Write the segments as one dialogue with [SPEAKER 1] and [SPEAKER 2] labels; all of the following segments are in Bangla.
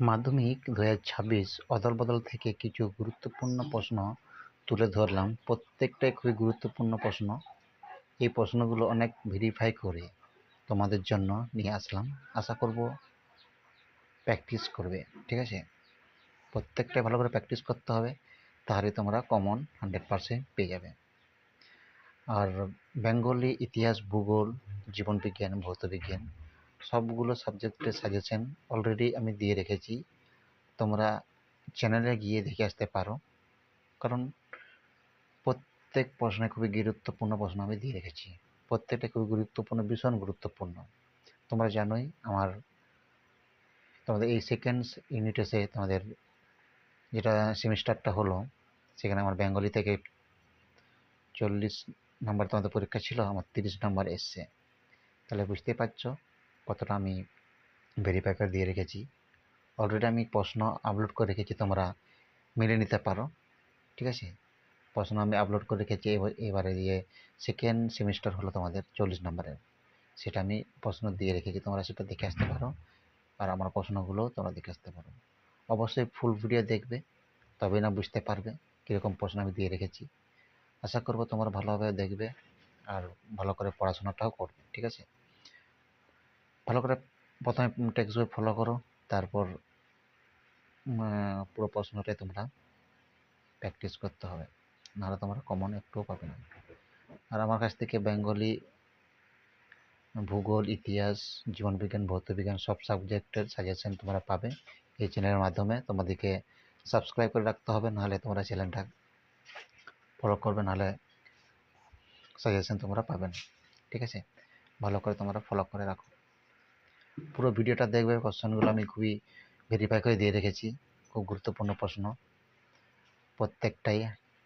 [SPEAKER 1] মাধ্যমিক দু হাজার ছাব্বিশ অদল বদল থেকে কিছু গুরুত্বপূর্ণ প্রশ্ন তুলে ধরলাম। প্রত্যেকটাই খুবই গুরুত্বপূর্ণ প্রশ্ন। এই প্রশ্নগুলো অনেক ভেরিফাই করে তোমাদের জন্য নিয়ে আসলাম। আশা করব প্র্যাকটিস করবে, ঠিক আছে? প্রত্যেকটাই ভালো করে প্র্যাকটিস করতে হবে, তাহলে তোমরা কমন হান্ড্রেড পারসেন্ট পেয়ে যাবে। আর বেঙ্গলি ইতিহাস, ভূগোল জীবনবিজ্ঞান ভৌতবিজ্ঞান সবগুলো সাবজেক্টের সাজেশন অলরেডি আমি দিয়ে রেখেছি। তোমরা চ্যানেলে গিয়ে দেখে আসতে পারো। কারণ প্রত্যেক প্রশ্নে খুবই গুরুত্বপূর্ণ প্রশ্ন আমি দিয়ে রেখেছি। প্রত্যেকটা খুবই গুরুত্বপূর্ণ, ভীষণ গুরুত্বপূর্ণ। তোমরা জানোই আমার তোমাদের এই সেকেন্ড ইউনিট এসে তোমাদের যেটা সেমিস্টারটা হলো, সেখানে আমার বেঙ্গলি থেকে চল্লিশ নাম্বার তোমাদের পরীক্ষা ছিল, আমার তিরিশ নাম্বার এসছে। তাহলে বুঝতেই পারছ কতটা আমি ভেরিফাই করে দিয়ে রেখেছি। অলরেডি আমি প্রশ্ন আপলোড করে রেখেছি, তোমরা মিলে নিতে পারো। ঠিক আছে? প্রশ্ন আমি আপলোড করে রেখেছি, এবার এবারে দিয়ে সেকেন্ড সেমিস্টার হলো তোমাদের চল্লিশ নম্বরের। সেটা আমি প্রশ্ন দিয়ে রেখেছি, তোমরা সেটা দেখে আসতে পারো। আর আমার প্রশ্নগুলোও তোমরা দেখে আসতে পারো। অবশ্যই ফুল ভিডিও দেখবে, তবে না বুঝতে পারবে কীরকম প্রশ্ন আমি দিয়ে রেখেছি। আশা করব তোমরা ভালোভাবে দেখবে আর ভালো করে পড়াশোনাটাও করবে। ঠিক আছে? ভালো করে প্রথমে টেক্সট বই ফলো করো, তারপর পুরো প্রশ্নটাই তোমরা প্র্যাকটিস করতে হবে। নাহলে তোমরা কমন একটুও পাবে না। আর আমার কাছ থেকে বেঙ্গলি, ভূগোল, ইতিহাস, জীবনবিজ্ঞান, ভৌতবিজ্ঞান সব সাবজেক্টের সাজেশন তোমরা পাবে। এই চ্যানেলের মাধ্যমে তোমাদেরকে সাবস্ক্রাইব করে রাখতে হবে, নাহলে তোমরা চ্যানেলটা ফলো করবে, নাহলে সাজেশন তোমরা পাবে না। ঠিক আছে? ভালো করে তোমরা ফলো করে রাখো। পুরো ভিডিওটা দেখবে কোশ্চেনগুলো আমি খুবই ভেরিফাই করে দিয়ে রেখেছি, খুব গুরুত্বপূর্ণ প্রশ্ন। প্রত্যেকটাই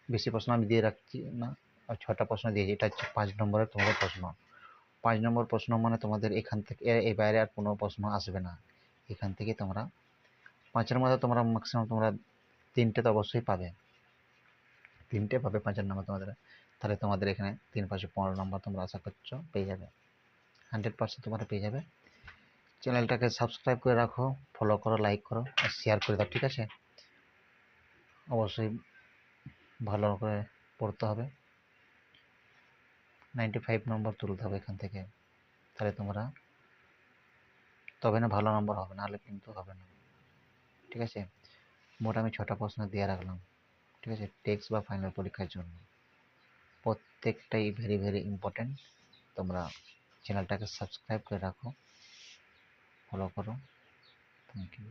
[SPEAKER 1] বেশি প্রশ্ন আমি দিয়ে রাখছি না, আর ছটা প্রশ্ন দিয়েছি, এটা হচ্ছে পাঁচ নম্বরের তোমাদের প্রশ্ন। পাঁচ নম্বর প্রশ্ন মানে তোমাদের এখান থেকে এই বাইরে আর কোনো প্রশ্ন আসবে না। এখান থেকে তোমরা, পাঁচের মধ্যে তোমরা ম্যাক্সিমাম তোমরা তিনটে তো অবশ্যই পাবে। তিনটে পাবে পাঁচের নম্বর তোমাদের। তাহলে তোমাদের এখানে তিন পাঁচশো পনেরো নম্বর তোমরা আশা করছ পেয়ে যাবে। হান্ড্রেড পার্সেন্ট তোমরা পেয়ে যাবে। চ্যানেলটাকে সাবস্ক্রাইব করে রাখো ফলো করো লাইক করো আর শেয়ার করে দাও, ঠিক আছে? অবশ্যই ভালো করে পড়তে হবে। নাইনটি ফাইভ নম্বর তুলতে হবে এখান থেকে। তাহলে তোমরা তবে না ভালো নম্বর হবে, নাহলে কিন্তু হবে না। ঠিক আছে? মোট আমি ছটা প্রশ্ন দিয়ে রাখলাম। ঠিক আছে? টেক্সট বা ফাইনাল পরীক্ষার জন্য। প্রত্যেকটাই ভেরি ভেরি ইম্পর্ট্যান্ট তোমরা চ্যানেলটাকে সাবস্ক্রাইব করে রাখো। ফলো করো থ্যাংক ইউ